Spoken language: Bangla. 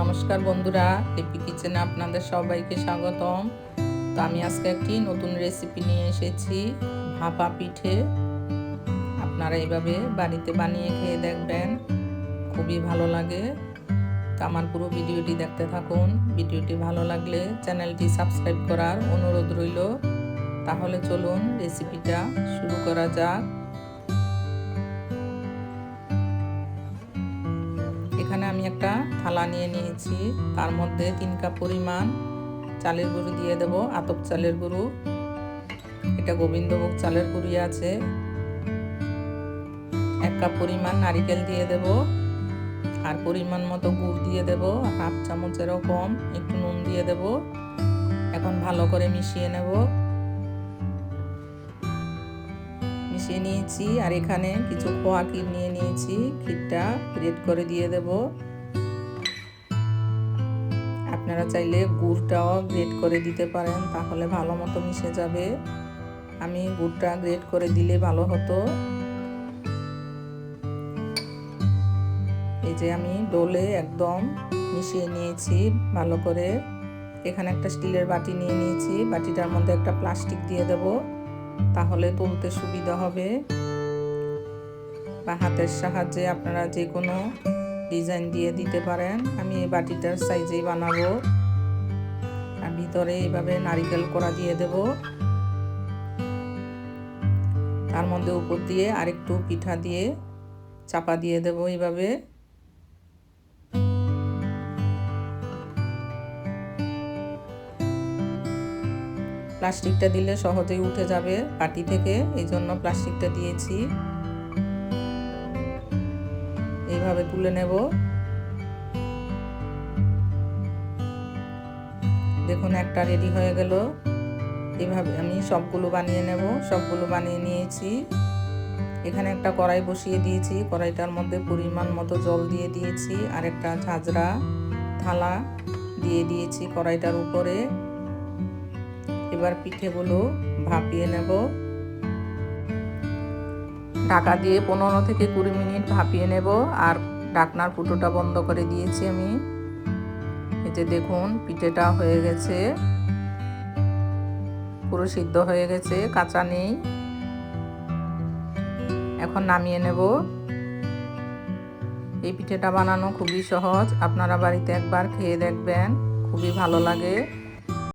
নমস্কার বন্ধুরা লিপি কিচেনে আপনাদের সবাইকে স্বাগতম। তো আমি আজকে একটি নতুন রেসিপি নিয়ে এসেছি, ভাপা পিঠে। আপনারা এইভাবে বাড়িতে বানিয়ে খেয়ে দেখবেন, খুবই ভালো লাগে। তো আমার পুরো ভিডিওটি দেখতে থাকুন। ভিডিওটি ভালো লাগলে চ্যানেলটি সাবস্ক্রাইব করার অনুরোধ রইল। তাহলে চলুন রেসিপিটা শুরু করা যাক। এখানে আমি একটা থালা নিয়ে নিয়েছি। তার মধ্যে তিন কাপ পরিমাণ চালের গুঁড়ো দিয়ে দেব, আতপ চালের গুঁড়ো। এটা গোবিন্দভোগ চালের গুঁড়ি আছে। এক কাপ পরিমাণ নারিকেল দিয়ে দেব। আর পরিমাণ মতো গুড় দিয়ে দেব, হাফ চামচেরও কম, একটু নুন দিয়ে দেব। এখন ভালো করে মিশিয়ে নেব। মিশিয়ে নিয়েছি আর এখানে কিছু খোয়া ক্ষীর নিয়ে নিয়েছি। ক্ষীরটা গ্রেট করে দিয়ে দেব। আপনারা চাইলে গুড়টাও গ্রেট করে দিতে পারেন, তাহলে ভালো মতো মিশে যাবে। আমি গুড়টা গ্রেট করে দিলে ভালো হতো। এই যে আমি ডোলে একদম মিশিয়ে নিয়েছি ভালো করে। এখানে একটা স্টিলের বাটি নিয়ে নিয়েছি। বাটিটার মধ্যে একটা প্লাস্টিক দিয়ে দেবো। তাহলে তুলতে সুবিধা হবে। বা হাতের সাহায্যে আপনারা যে কোনো ডিজাইন দিয়ে দিতে পারেন। আমি এই বাটিটার সাইজেই বানাবো। আর ভিতরে এইভাবে নারিকেল করা দিয়ে দেব। তার মধ্যে উপর দিয়ে আরেকটু পিঠা দিয়ে চাপা দিয়ে দেব এইভাবে প্লাস্টিকটা দিলে সহজেই উঠে যাবে পাটি থেকে, এই জন্য প্লাস্টিকটা দিয়েছি। এইভাবে তুলে নেব। দেখুন, একটা রেডি হয়ে গেল। এইভাবে আমি সবগুলো বানিয়ে নেব, সবগুলো বানিয়ে নিয়েছি। এখানে একটা কড়াই বসিয়ে দিয়েছি, কড়াইটার মধ্যে পরিমাণ মতো জল দিয়ে দিয়েছি। আর একটা ঝাঁঝরা থালা দিয়ে দিয়েছি কড়াইটার উপরে। এবার পিঠেগুলো ভাপিয়ে নেব। ঢাকা দিয়ে পনেরো থেকে কুড়ি মিনিট ভাপিয়ে নেব আর ঢাকনার ফুটোটা বন্ধ করে দিয়েছি আমি। যে দেখুন, পিঠেটা হয়ে গেছে। পুরো সিদ্ধ হয়ে গেছে, কাঁচা নেই। এখন নামিয়ে নেব। এই পিঠেটা বানানো খুবই সহজ। আপনারা বাড়িতে একবার খেয়ে দেখবেন, খুবই ভালো লাগে।